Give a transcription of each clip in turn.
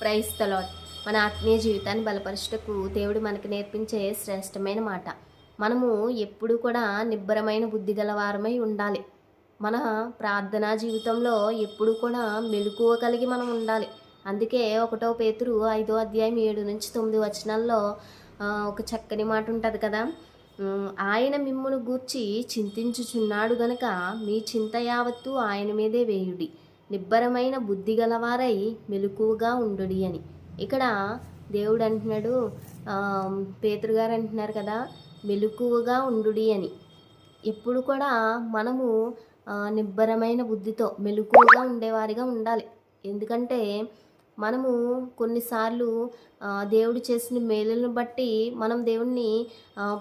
Praise the Lord మన ఆత్మీయ జీవితాన్ని బలపరచుటకు దేవుడు మనకు నేర్పించే శ్రేష్టమైన మాట. మనము ఎప్పుడు కూడా నిబ్బరమైన బుద్ధి గలవారమై ఉండాలి. మన ప్రార్థనా జీవితంలో ఎప్పుడు కూడా మెలకువ కలిగి మనం ఉండాలి. అందుకే ఒకటో పేతురు ఐదో అధ్యాయం ఏడు నుంచి తొమ్మిది వచనాల్లో ఒక చక్కని మాట ఉంటుంది కదా? ఆయన మిమ్మును గూర్చి చింతించుచున్నాడు గనక మీ చింత యావత్తు ఆయన మీదే వేయుడి. నిబ్బరమైన బుద్ధి గలవారై మెలకువగా ఉండుడి అని. ఇక్కడ దేవుడు అంటున్నాడు పేతురుగారు అంటున్నారు కదా మెలకువగా ఉండుడి అని. ఎప్పుడు కూడా మనము నిబ్బరమైన బుద్ధితో మెలకువగా ఉండేవారిగా ఉండాలి. ఎందుకంటే మనము కొన్నిసార్లు దేవుడు చేసిన మేలులను బట్టి మనం దేవుణ్ణి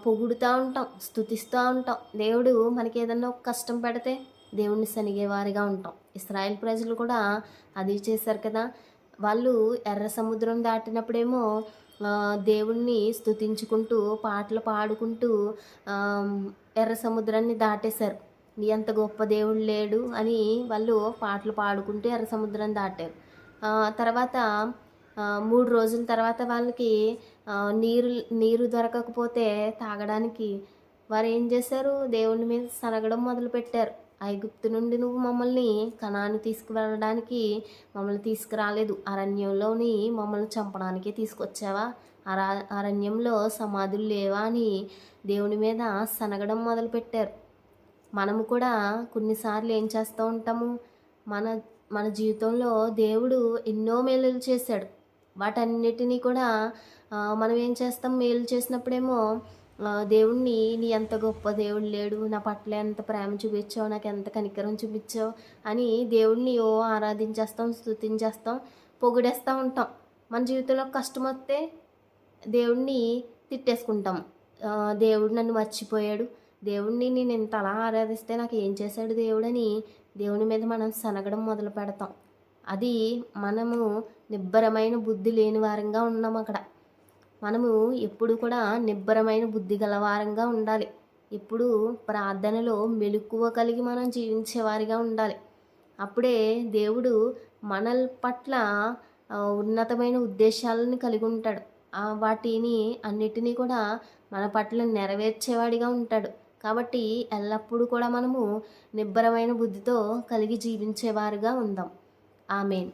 పొగుడుతూ ఉంటాం స్తుతిస్తూ ఉంటాం. దేవుడు మనకి ఏదన్నా ఒక కష్టం పెడితే దేవుణ్ణి సనిగేవారిగా ఉంటాం. ఇస్రాయల్ ప్రజలు కూడా అది చేశారు కదా. వాళ్ళు ఎర్ర సముద్రం దాటినప్పుడేమో దేవుణ్ణి స్తుతించుకుంటూ పాటలు పాడుకుంటూ ఎర్ర సముద్రాన్ని దాటేశారు. నీ అంత గొప్ప దేవుడు లేడు అని వాళ్ళు పాటలు పాడుకుంటూ ఎర్ర సముద్రం దాటారు. తర్వాత మూడు రోజుల తర్వాత వాళ్ళకి నీరు నీరు దొరకకపోతే తాగడానికి వారు ఏం చేశారు? దేవుని మీద సనగడం మొదలుపెట్టారు. ఐగుప్తు నుండి నువ్వు మమ్మల్ని కణాన్ని తీసుకువెళ్ళడానికి మమ్మల్ని తీసుకురాలేదు. అరణ్యంలోని మమ్మల్ని చంపడానికి తీసుకొచ్చావా? అరా అరణ్యంలో సమాధులు లేవా అని దేవుని మీద సనగడం మొదలుపెట్టారు. మనము కూడా కొన్నిసార్లు ఏం చేస్తూ ఉంటాము? మన మన జీవితంలో దేవుడు ఎన్నో మేలులు చేశాడు. వాటన్నిటినీ కూడా మనం ఏం చేస్తాం? మేలు చేసినప్పుడేమో దేవుణ్ణి నీ ఎంత గొప్ప దేవుడు లేడు నా పట్ల ఎంత ప్రేమ చూపించావు నాకు ఎంత కనికరం చూపించావు అని దేవుణ్ణి ఓ ఆరాధించేస్తాం స్తుతించేస్తాం పొగిడేస్తూ ఉంటాం. మన జీవితంలో కష్టం వస్తే దేవుణ్ణి తిట్టేసుకుంటాం. దేవుడు నన్ను మర్చిపోయాడు. దేవుణ్ణి నేను ఇంత అలా ఆరాధిస్తే నాకు ఏం చేశాడు దేవుడని దేవుని మీద మనం సనగడం మొదలు పెడతాం అది మనము నిబ్బరమైన బుద్ధి లేని వారంగా ఉన్నాం అక్కడ. మనము ఎప్పుడు కూడా నిబ్బరమైన బుద్ధి గలవారంగా ఉండాలి. ఎప్పుడు ప్రార్థనలో మెలకువ కలిగి మనం జీవించేవారిగా ఉండాలి. అప్పుడే దేవుడు మనల్ పట్ల ఉన్నతమైన ఉద్దేశాలను కలిగి ఉంటాడు. వాటిని అన్నిటినీ కూడా మన పట్ల నెరవేర్చేవాడిగా ఉంటాడు. కాబట్టి ఎల్లప్పుడూ కూడా మనము నిబ్బరమైన బుద్ధితో కలిగి జీవించేవారుగా ఉందాం. ఆమెన్.